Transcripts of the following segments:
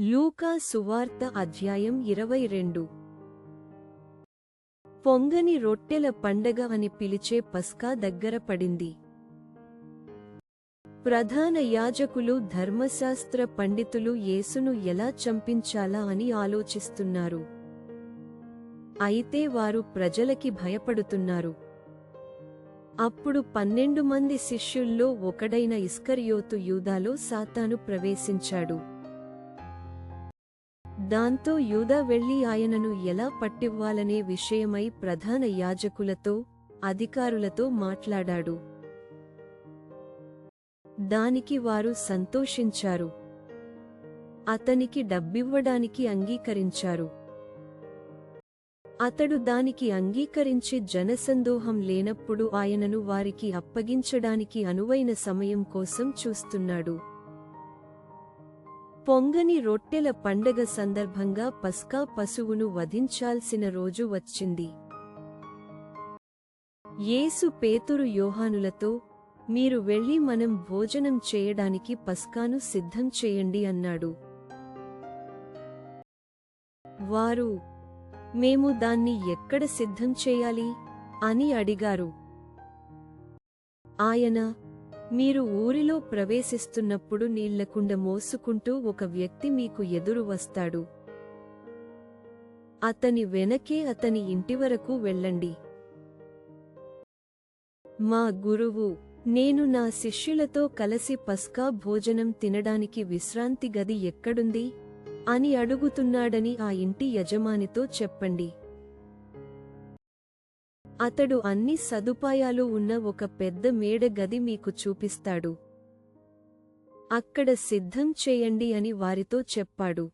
లూకా సువార్త అధ్యాయం ఇరవై రెండు. పొంగని రొట్టెల పండగ అని పిలిచే పస్కా దగ్గర పడింది. ప్రధాన యాజకులు ధర్మశాస్త్ర పండితులు యేసును ఎలా చంపించాలా అని ఆలోచిస్తున్నారు. అయితే వారు ప్రజలకి భయపడుతున్నారు. అప్పుడు పన్నెండు మంది శిష్యుల్లో ఒకడైన ఇస్కరియోతు యూదాలో సాతాను ప్రవేశించాడు. దాంతో యూదా వెళ్ళి ఆయనను ఎలా పట్టివ్వాలనే విషయమై ప్రధాన యాజకులతో అధికారులతో మాట్లాడాడు. దానికి వారు సంతోషించారు. అతనికి డబ్బివ్వడానికి అంగీకరించారు. అతడు దానికి అంగీకరించి జనసందోహం లేనప్పుడు ఆయనను వారికి అప్పగించడానికి అనువైన సమయం కోసం చూస్తున్నాడు. పొంగని రొట్టెల పండగ సందర్భంగా పస్కా పశువును వధించాల్సిన రోజు వచ్చింది. యేసు పేతురు యోహానులతో మీరు వెళ్ళి మనం భోజనం చేయడానికి పస్కాను సిద్ధం చేయండి అన్నాడు. వారు మేము దాన్ని ఎక్కడ సిద్ధం చేయాలి? అని అడిగారు. ఆయన మీరు ఊరిలో ప్రవేశిస్తున్నప్పుడు నీళ్ళకుండ మోసుకుంటూ ఒక వ్యక్తి మీకు ఎదురు వస్తాడు. అతని వెనకే అతని ఇంటి వరకు వెళ్ళండి. మా గురువు నేను నా శిష్యులతో కలిసి పస్కా భోజనం తినడానికి విశ్రాంతి గది ఎక్కడుంది? అని అడుగుతున్నాడని ఆ ఇంటి యజమానితో చెప్పండి. అతడు అన్ని సదుపాయాలు ఉన్న ఒక పెద్ద మేడ గది మీకు చూపిస్తాడు. అక్కడ సిద్ధం చేయండి అని వారితో చెప్పాడు.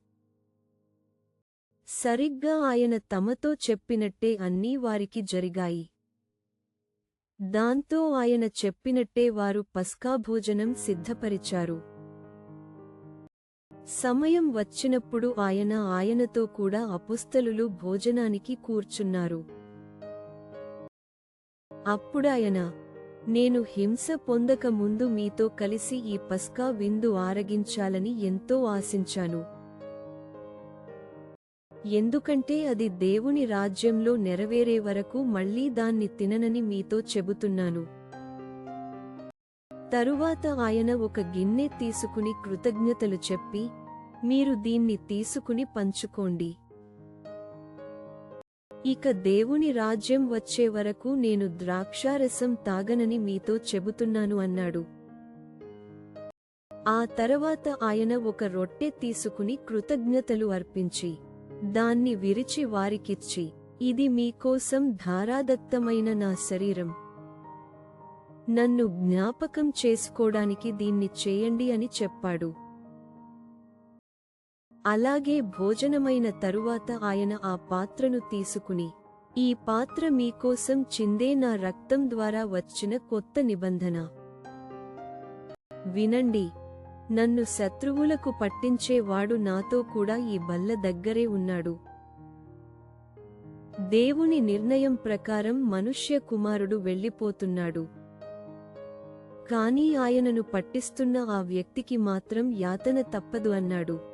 సరిగ్గా ఆయన తమతో చెప్పినట్టే అన్నీ వారికి జరిగాయి. దాంతో ఆయన చెప్పినట్టే వారు పస్కా భోజనం సిద్ధపరిచారు. సమయం వచ్చినప్పుడు ఆయన ఆయనతో కూడా అపుస్తలులు భోజనానికి కూర్చున్నారు. అప్పుడాయన నేను హింస పొందక ముందు మీతో కలిసి ఈ పస్కా విందు ఆరగించాలని ఎంతో ఆశించాను. ఎందుకంటే అది దేవుని రాజ్యంలో నెరవేరే వరకు మళ్ళీ దాన్ని తిననని మీతో చెబుతున్నాను. తరువాత ఆయన ఒక గిన్నె తీసుకుని కృతజ్ఞతలు చెప్పి మీరు దీన్ని తీసుకుని పంచుకోండి. ఇక దేవుని రాజ్యం వచ్చే వరకు నేను ద్రాక్షారసం తాగనని మీతో చెబుతున్నాను అన్నాడు. ఆ తర్వాత ఆయన ఒక రొట్టె తీసుకుని కృతజ్ఞతలు అర్పించి దాన్ని విరిచి వారికిచ్చి ఇది మీకోసం ధారాదత్తమైన నా శరీరం. నన్ను జ్ఞాపకం చేసుకోడానికి దీన్ని చేయండి అని చెప్పాడు. అలాగే భోజనమైన తరువాత ఆయన ఆ పాత్రను తీసుకుని ఈ పాత్ర మీకోసం చిందే నా రక్తం ద్వారా వచ్చిన కొత్త నిబంధన. వినండి నన్ను శత్రువులకు పట్టించేవాడు నాతో కూడా ఈ బల్ల దగ్గరే ఉన్నాడు. దేవుని నిర్ణయం ప్రకారం మనుష్య కుమారుడు వెళ్ళిపోతున్నాడు. కానీ ఆయనను పట్టిస్తున్న ఆ వ్యక్తికి మాత్రం యాతన తప్పదు అన్నాడు.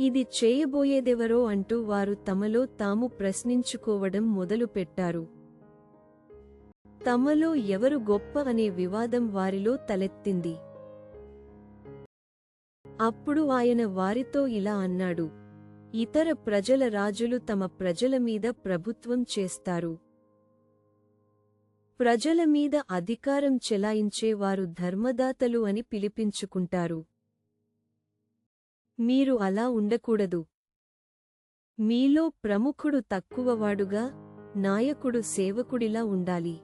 ఇది చేయబోయేదెవరో అంటూ వారు తమలో తాము ప్రశ్నించుకోవడం మొదలుపెట్టారు. తమలో ఎవరు గొప్ప అనే వివాదం వారిలో తలెత్తింది. అప్పుడు ఆయన వారితో ఇలా అన్నాడు ఇతర ప్రజల రాజులు తమ ప్రజల మీద ప్రభుత్వం చేస్తారు. ప్రజల మీద అధికారం చెలాయించే వారు ధర్మదాతలు అని పిలిపించుకుంటారు. మీరు అలా ఉండకూడదు. మీలో ప్రముఖుడు తక్కువవాడుగా నాయకుడు సేవకుడిలా ఉండాలి.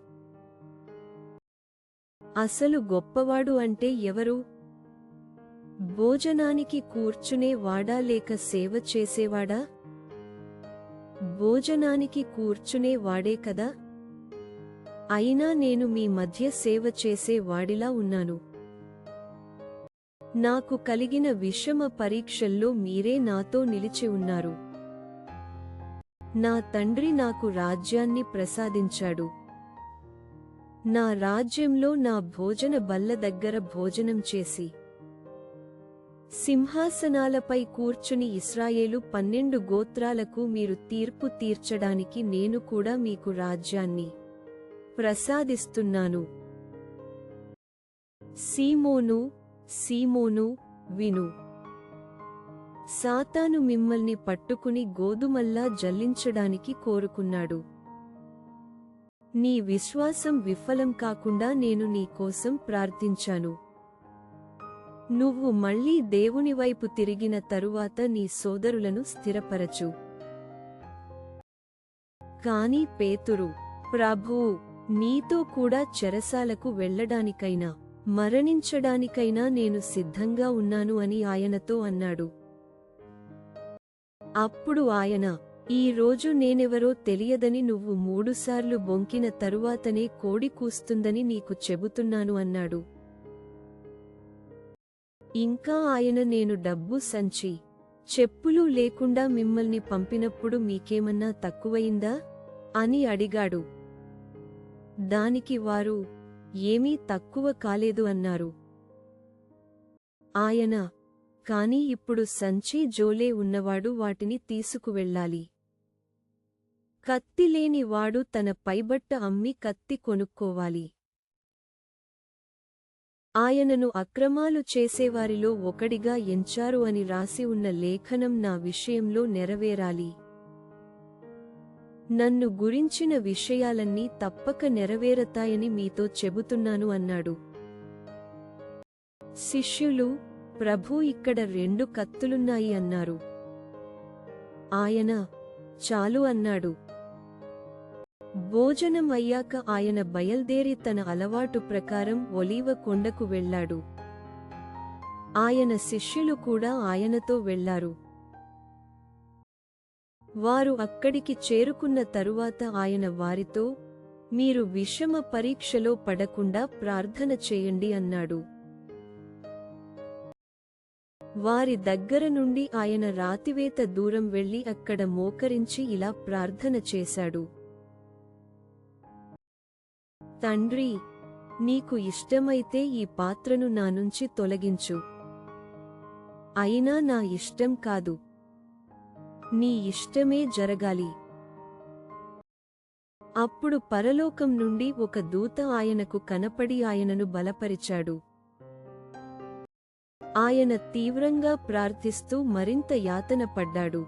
అసలు గొప్పవాడు అంటే ఎవరు? భోజనానికి కూర్చునే వాడా లేక సేవ చేసేవాడా? భోజనానికి కూర్చునే వాడే కదా? అయినా నేను మీ మధ్య సేవ చేసే వాడిలా ఉన్నాను. నాకు కలిగిన విషమ పరీక్షల్లో మీరే నాతో నిలిచి ఉన్నారు. నా తండ్రి నాకు రాజ్యాన్ని ప్రసాదించాడు. నా రాజ్యంలో నా భోజన బల్ల దగ్గర భోజనం చేసి సింహాసనాలపై కూర్చుని ఇస్రాయేలు పన్నెండు గోత్రాలకు మీరు తీర్పు తీర్చడానికి నేను కూడా మీకు రాజ్యాన్ని ప్రసాదిస్తున్నాను. సీమోను సీమోను విను. సాతాను మిమ్మల్ని పట్టుకుని గోధుమల్లా జల్లించడానికి కోరుకున్నాడు. నీ విశ్వాసం విఫలం కాకుండా నేను నీ కోసం ప్రార్థించాను. నువ్వు మళ్ళీ దేవుని వైపు తిరిగిన తరువాత నీ సోదరులను స్థిరపరచు. కాని పేతురు ప్రభూ నీతో కూడా చెరసాలకు వెళ్ళడానికైనా మరణించడానికైనా నేను సిద్ధంగా ఉన్నాను అని ఆయనతో అన్నాడు. అప్పుడు ఆయన ఈ రోజు నేనెవరో తెలియదని నువ్వు మూడుసార్లు బొంకిన తరువాతనే కోడి కూస్తుందని నీకు చెబుతున్నాను అన్నాడు. ఇంకా ఆయన నేను డబ్బు సంచి చెప్పులు లేకుండా మిమ్మల్ని పంపినప్పుడు మీకేమన్నా తక్కువయిందా? అని అడిగాడు. దానికి వారు ఏమీ తక్కువ కాలేదు అన్నారు. ఆయన కాని ఇప్పుడు సంచి జోలే ఉన్నవాడు వాటిని తీసుకువెళ్ళాలి. కత్తి లేనివాడు తన పైబట్ట అమ్మి కత్తి కొనుక్కోవాలి. ఆయనను అక్రమాలు చేసేవారిలో ఒకడిగా ఎంచారు అని రాసి ఉన్న లేఖనం నా విషయంలో నెరవేరాలి. నన్ను గురించిన విషయాలన్నీ తప్పక నెరవేరతాయని మీతో చెబుతున్నాను అన్నాడు. శిష్యులు ప్రభు ఇక్కడ రెండు కత్తులున్నాయి అన్నారు. ఆయన చాలు అన్నాడు. భోజనం అయ్యాక ఆయన బయల్దేరి తన అలవాటు ప్రకారం ఒలీవ కొండకు వెళ్ళాడు ఆయన శిష్యులు కూడా ఆయనతో వెళ్ళారు వారు అక్కడికి చేరుకున్న తరువాత ఆయన వారితో మీరు విషమ పరీక్షలో పడకుండా ప్రార్థన చేయండి అన్నాడు. వారి దగ్గర నుండి ఆయన రాతివేత దూరం వెళ్ళి అక్కడ మోకరించి ఇలా ప్రార్థన చేశాడు. తండ్రి నీకు ఇష్టమైతే ఈ పాత్రను నా నుంచి తొలగించు. అయినా నా ఇష్టం కాదు. నీ ఇష్టమే జరగాలి. అప్పుడు పరలోకం నుండి ఒక దూత ఆయనకు కనపడి ఆయనను బలపరిచాడు. ఆయన తీవ్రంగా ప్రార్థిస్తూ మరింత యాతన పడ్డాడు.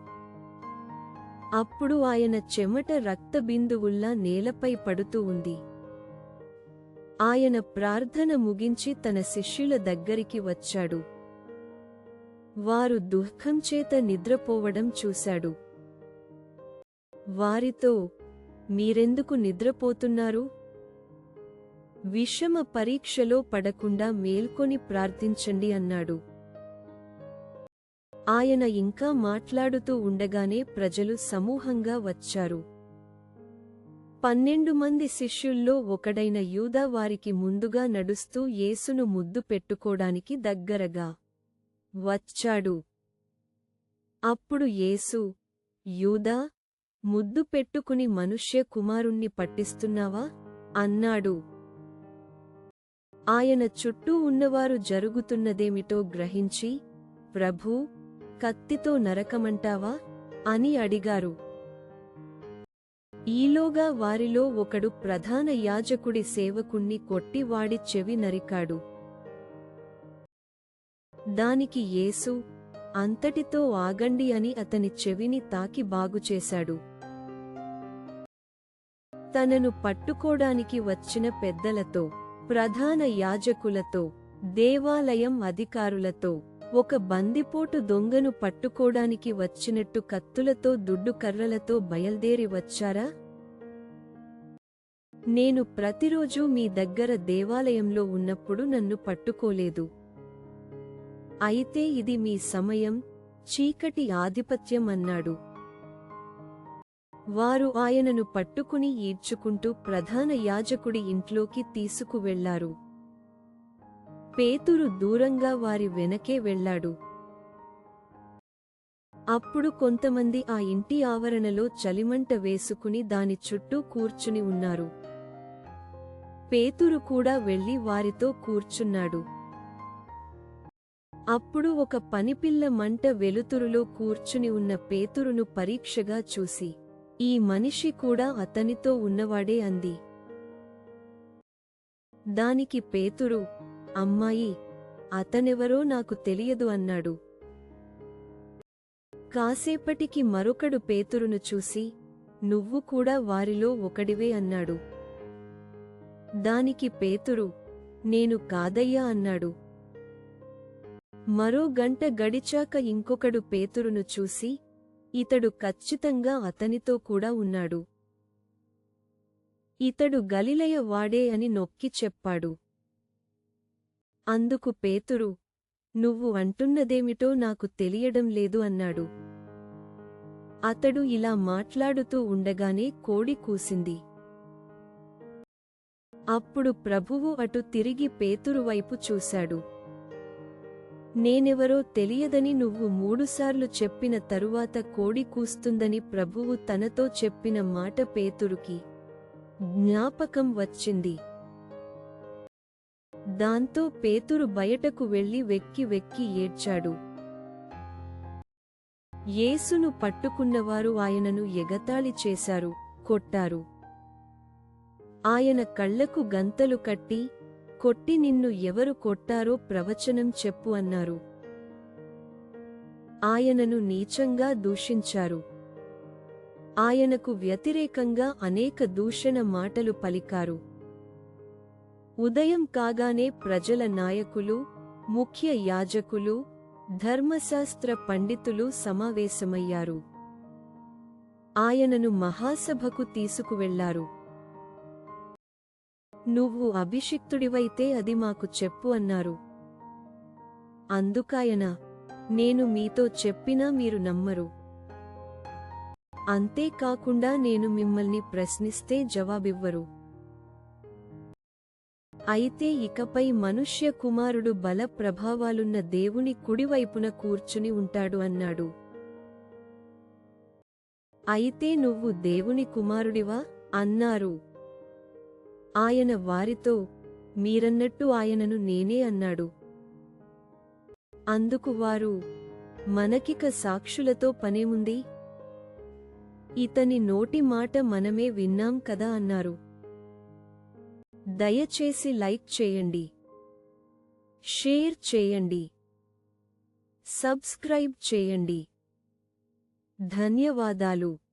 అప్పుడు ఆయన చెమట రక్తబిందువుల్లా నేలపై పడుతూ ఉంది. ఆయన ప్రార్థన ముగించి తన శిష్యుల దగ్గరికి వచ్చాడు. వారు దుఃఖం చేత నిద్రపోవడం చూశాడు. వారితో మీరెందుకు నిద్రపోతున్నారు? విషమ పరీక్షలో పడకుండా మేల్కొని ప్రార్థించండి అన్నాడు. ఆయన ఇంకా మాట్లాడుతూ ఉండగానే ప్రజలు సమూహంగా వచ్చారు. పన్నెండు మంది శిష్యుల్లో ఒకడైన యూదా వారికి ముందుగా నడుస్తూ యేసును ముద్దు పెట్టుకోడానికి దగ్గరగా వచ్చాడు. అప్పుడు యేసు యూదా ముద్దు పెట్టుకుని మనుష్య కుమారుణ్ణి పట్టిస్తున్నావా? అన్నాడు. ఆయన చుట్టూ ఉన్నవారు జరుగుతున్నదేమిటో గ్రహించి ప్రభూ కత్తితో నరకమంటావా? అని అడిగారు. ఈలోగా వారిలో ఒకడు ప్రధాన యాజకుడి సేవకుణ్ణి కొట్టి వాడి చెవి నరికాడు. దానికి యేసు అంతటితో ఆగండి అని అతని చెవిని తాకి బాగుచేశాడు. తనను పట్టుకోడానికి వచ్చిన పెద్దలతో ప్రధాన యాజకులతో దేవాలయం అధికారులతో ఒక బందిపోటు దొంగను పట్టుకోడానికి వచ్చినట్టు కత్తులతో దుడ్డు కర్రలతో బయల్దేరి వచ్చారా? నేను ప్రతిరోజూ మీ దగ్గర దేవాలయంలో ఉన్నప్పుడు నన్ను పట్టుకోలేదు. అయితే ఇది మీ సమయం చీకటి ఆధిపత్యం అన్నాడు వారు ఆయనను పట్టుకుని ఈడ్చుకుంటూ ప్రధాన యాజకుడి ఇంట్లోకి తీసుకువెళ్ళారు పేతురు దూరంగా వారి వెనకే వెళ్ళాడు అప్పుడు కొంతమంది ఆ ఇంటి ఆవరణలో చలిమంట వేసుకుని దాని చుట్టూ కూర్చుని ఉన్నారు. పేతురు కూడా వెళ్ళి వారితో కూర్చున్నాడు. అప్పుడు ఒక పనిపిల్ల మంట వెలుతురులో కూర్చుని ఉన్న పేతురును పరీక్షగా చూసి ఈ మనిషి కూడా అతనితో ఉన్నవాడే అంది. దానికి పేతురు అమ్మాయి అతనెవరో నాకు తెలియదు అన్నాడు. కాసేపటికి మరొకడు పేతురును చూసి నువ్వు కూడా వారిలో ఒకడివే అన్నాడు. దానికి పేతురు నేను కాదయ్యా అన్నాడు. మరో గంట గడిచాక ఇంకొకడు పేతురును చూసి ఇతడు ఖచ్చితంగా అతనితో కూడా ఉన్నాడు. ఇతడు గలిలయ వాడే అని నొక్కి చెప్పాడు. అందుకు పేతురు నువ్వు అంటున్నదేమిటో నాకు తెలియడం లేదు అన్నాడు. అతడు ఇలా మాట్లాడుతూ ఉండగానే కోడి కూసింది. అప్పుడు ప్రభువు అటు తిరిగి పేతురు వైపు చూశాడు. నేనెవరో తెలియదని నువ్వు మూడుసార్లు చెప్పిన తరువాత కోడి కూస్తుందని ప్రభువు తనతో చెప్పిన మాట పేతురుకి జ్ఞాపకం వచ్చింది. దాంతో పేతురు బయటకు వెళ్ళి వెక్కి వెక్కి ఏడ్చాడు. యేసును పట్టుకున్నవారు ఆయనను ఎగతాళి చేశారు కొట్టారు. ఆయన కళ్ళకు గంతలు కట్టి కొట్టి నిన్ను ఎవరు కొట్టారో ప్రవచనం చెప్పు అన్నారు. ఆయనను నీచంగా దూషించారు. ఆయనకు వ్యతిరేకంగా అనేక దూషణ మాటలు పలికారు. ఉదయం కాగానే ప్రజల నాయకులు ముఖ్య యాజకులు ధర్మశాస్త్ర పండితులు సమావేశమయ్యారు. ఆయనను మహాసభకు తీసుకువెళ్ళారు. నువ్వు అభిషిక్తుడివైతే అది మాకు చెప్పు అన్నారు. అందుకాయన నేను మీతో చెప్పినా మీరు నమ్మరు. అంతేకాకుండా నేను మిమ్మల్ని ప్రశ్నిస్తే జవాబివ్వరు. అయితే ఇకపై మనుష్య కుమారుడు బల ప్రభావాలున్న దేవుని కుడివైపున కూర్చుని ఉంటాడు అన్నాడు. అయితే నువ్వు దేవుని కుమారుడివా? అన్నారు. ఆయన వారితో మీరన్నట్టు ఆయనను నేనే అన్నాడు. అందుకు వారు మనకిక సాక్షులతో పనేముంది ఇతని నోటి మాట మనమే విన్నాం కదా అన్నారు. దయచేసి లైక్ చేయండి. షేర్ చేయండి. సబ్స్క్రైబ్ చేయండి. ధన్యవాదాలు.